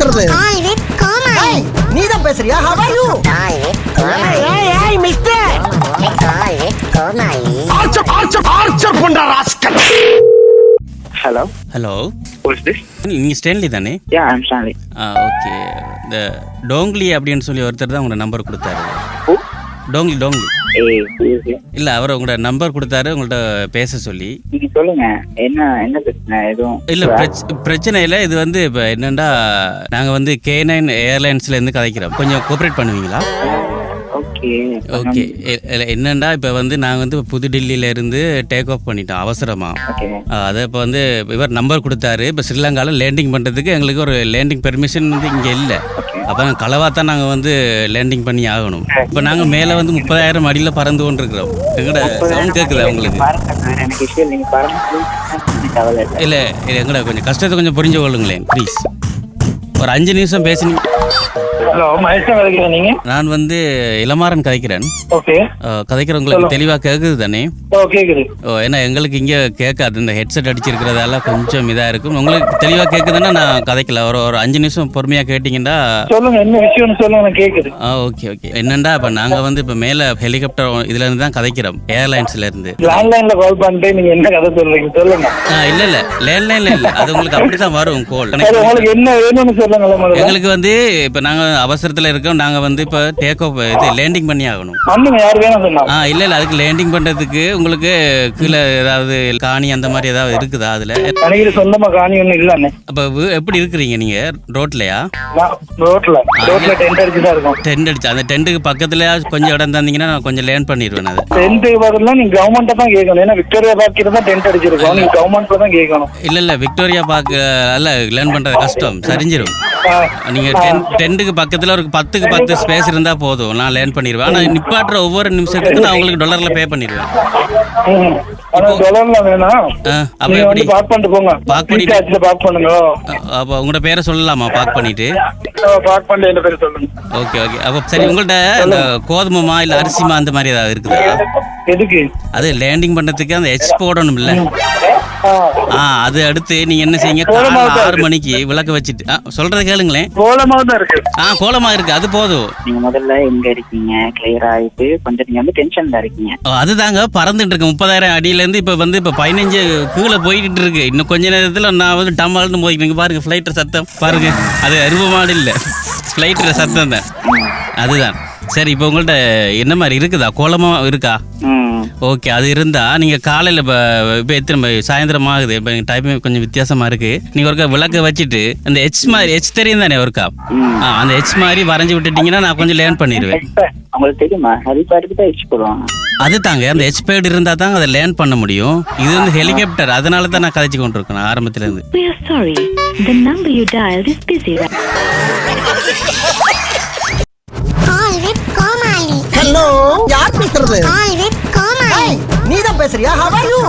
பேசுறது. ஏய், நீதான் பேசுறியா Call with Koma. ஏய் ஏய் மிஸ்டர். ஆர்ச்சர் ஆர்ச்சர் ஆர்ச்சர் பண்ற ராஸ்கல் ஹலோ this? நீங்கள் ஸ்டேன்லி தானே I'm Stanley. ஆ ஓகே இந்த டோங்லி அப்படின்னு சொல்லி ஒருத்தர் தான் உங்களோட நம்பர் கொடுத்தாரு? டோங்லி டோங்லி இல்லை அவர் உங்களோட நம்பர் கொடுத்தாரு உங்கள்கிட்ட பேச சொல்லி. நீங்க சொல்லுங்க. என்ன என்ன பிரச்சனை? எதுவும் இல்லை பிரச்சனை இல்லை இது வந்து இப்போ என்னென்னா நாங்கள் வந்து கே நைன் ஏர்லைன்ஸ்லேருந்து கதைக்கிறோம். கொஞ்சம் கோஆப்ரேட் பண்ணுவீங்களா? ஓகே என்னென்னா இப்போ வந்து நாங்கள் வந்து புதுடில்லியில இருந்து டேக் ஆஃப் பண்ணிட்டோம் அவசரமாக அதை இப்போ வந்து இவர் நம்பர் கொடுத்தாரு. இப்போ ஸ்ரீலங்காவில் லேண்டிங் பண்ணுறதுக்கு எங்களுக்கு ஒரு லேண்டிங் பெர்மிஷன் வந்து இங்கே இல்லை. அப்போ கலவாக தான் நாங்கள் வந்து லேண்டிங் பண்ணி ஆகணும். இப்போ நாங்கள் மேலே வந்து முப்பதாயிரம் அடியில் பறந்து கொண்டு இருக்கிறோம் எங்கட சவுண்ட் கேட்குதா இல்லை. இல்லை. இல்லை எங்கட கொஞ்சம் கஷ்டத்தை கொஞ்சம் புரிஞ்சு கொள்ளுங்களேன் ப்ளீஸ் ஒரு அஞ்சு நிமிஷம் பேசுனீங்க. ஹலோ மகேஷ் கதைக்கிறேன் நீங்க? நான் வந்து இளமாறன் கதைக்கிறேன். ஓகே. அஹ், கதைக்கிறவங்களுக்கு தெளிவாக கேட்குது தானே? ஓ கேக்குது. ஓ ஏன்னா எங்களுக்கு இங்கே கேட்காது இந்த ஹெட்செட் அடிச்சிருக்கிறதால கொஞ்சம் இதாக இருக்கும். உங்களுக்கு தெளிவாக கேட்குதுன்னா நான் கதைக்கல. ஒரு ஒரு அஞ்சு நிமிஷம் பொறுமையாக கேட்டிங்கன்னா சொல்லுங்க என்ன விஷயம்னு சொல்லுங்க எனக்கு கேக்குது. ஆ ஓகே ஓகே. என்னண்டா இப்போ நாங்கள் வந்து இப்போ மேலே ஹெலிகாப்டர் இதுலேருந்து தான் கதைக்கிறோம் ஏர்லைன்ஸ்லேருந்து லேண்ட்லைன்ல கால் பண்ணிட்டு நீங்க என்ன கதை சொல்றீங்க சொல்லுங்க. ஆ இல்லை இல்லை. லேண்ட்லைனில் இல்லை. அது உங்களுக்கு அப்படி தான் வரும் கோல் உங்களுக்கு என்ன வேணும்னு எங்களுக்கு வந்து இப்போ நாங்கள் அவசரத்தில் இருக்கோம். நாங்கள் வந்து இப்போ டேக் ஆஃப் இது லேண்டிங் பண்ணி ஆகணும். ஆ இல்லை இல்லை அதுக்கு லேண்டிங் பண்ணுறதுக்கு உங்களுக்கு கீழே ஏதாவது காணி அந்த மாதிரி ஏதாவது இருக்குதா அதில்? சொந்தமா காணி ஒண்ணும் இல்லண்ணே. அப்போ எப்படி இருக்கிறீங்க நீங்கள் ரோட்லையா? ரோட்ல. டென்ட் அடிச்சு தான் இருக்கோம். டென்ட் அடிச்சு அந்த டென்ட்டுக்கு பக்கத்துல கொஞ்சம் இடம் தந்தீங்கன்னா நான் கொஞ்சம் லேர்ன் பண்ணிடுவேன் அதை. டென்ட்டுக்கு பதிலா நீங்க கவர்மெண்ட்டை தான் கேட்கணும். ஏன்னா விக்டோரியா பார்க்கிட்டு தான் டென்ட் அடிச்சிருக்கோம். நீங்க கவர்மெண்ட்ல தான் கேட்கணும். இல்லை இல்லை விக்டோரியா பார்க்க அல்ல லேர்ன் பண்ணுறது கஷ்டம். சரிஞ்சிரும். ஆ, நீங்கள் டென் டென்ட்டுக்கு பக்கத்தில் ஒரு பத்துக்கு பத்து ஸ்பேஸ் இருந்தால் போதும். நான் லேர்ன் பண்ணிடுவேன். ஆனால் நிப்பாட்டுற ஒவ்வொரு நிமிஷத்துக்கு நான் உங்களுக்கு டாலரில் பே பண்ணிடுவேன். நீங்க உங்களோட பேரை சொல்லலாமா? பார்க் பண்ணிட்டு. ஓகே ஓகே அப்போ சரி உங்கள்கிட்ட இந்த கோதுமைமா இல்லை அரிசிமா அந்த மாதிரி ஏதாவது இருக்குதா? அது லேண்டிங் பண்ணுறதுக்கு அந்த எச் போடணும் இல்லை ஆ. அது அடுத்து நீங்கள் என்ன செய்யுங்க? காலைல ஆறு மணிக்கு விளக்கு வச்சுட்டு ஆ சொல்கிறத கேளுங்களேன். கோலமாக தான் இருக்கு. ஆ கோலமாக இருக்கு. அது போதும். நீங்க முதல்ல எங்க இருக்கீங்க? கிளியர் ஆயிட்டு கொஞ்சம் நீங்க வந்து டென்ஷன்ல இருக்கீங்க. ஓ, அதுதாங்க பறந்துட்டு இருக்கு. முப்பதாயிரம் அடியிலேருந்து இப்போ வந்து இப்போ பதினஞ்சு கீழே போய்கிட்டு இருக்கு. இன்னும் கொஞ்ச நேரத்தில் நான் வந்து டம்மால்னு போய்க்கிறேங்க பாருங்க ஃப்ளைட்டர் சத்தம். பாருங்க அது அருவமாடு இல்லை. ஃப்ளைட்டர் சத்தம் தான். அதுதான். சரி இப்போ உங்கள்கிட்ட என்ன மாதிரி இருக்குதா? கோலமாக இருக்கா? ம். ஓகே அது இருந்தா நீங்க காலையில இப்போ இப்போ எத்தனை? சாயந்தரம் ஆகுது இப்போ டைம் கொஞ்சம் வித்தியாசமா இருக்கு. நீங்க ஒருக்கா விளக்க வச்சுட்டு அந்த ஹெச் மாதிரி ஹெச் தெரியும் தானே ஒருக்கா? ஆ அந்த ஹெச் மாதிரி வரைஞ்சி விட்டுட்டீங்கன்னா நான் கொஞ்சம் லேர்ன் பண்ணிடுவேன். உங்களுக்கு தெரியுமா? ஹெலிபாடுக்கு தான் எச்சு போடுவாங்க. அது தாங்க அந்த ஹெச் பேட் இருந்தா தாங்க அதை லேர்ன் பண்ண முடியும். இது வந்து ஹெலிகாப்டர் அதனால தான் நான் கதைச்சு கொண்டு இருக்கேன் ஆரம்பத்துல இருந்து. The number you dialed is busy. Hello யார் பேசுறது? பேசுறியா ஹவ் ஆர் யூ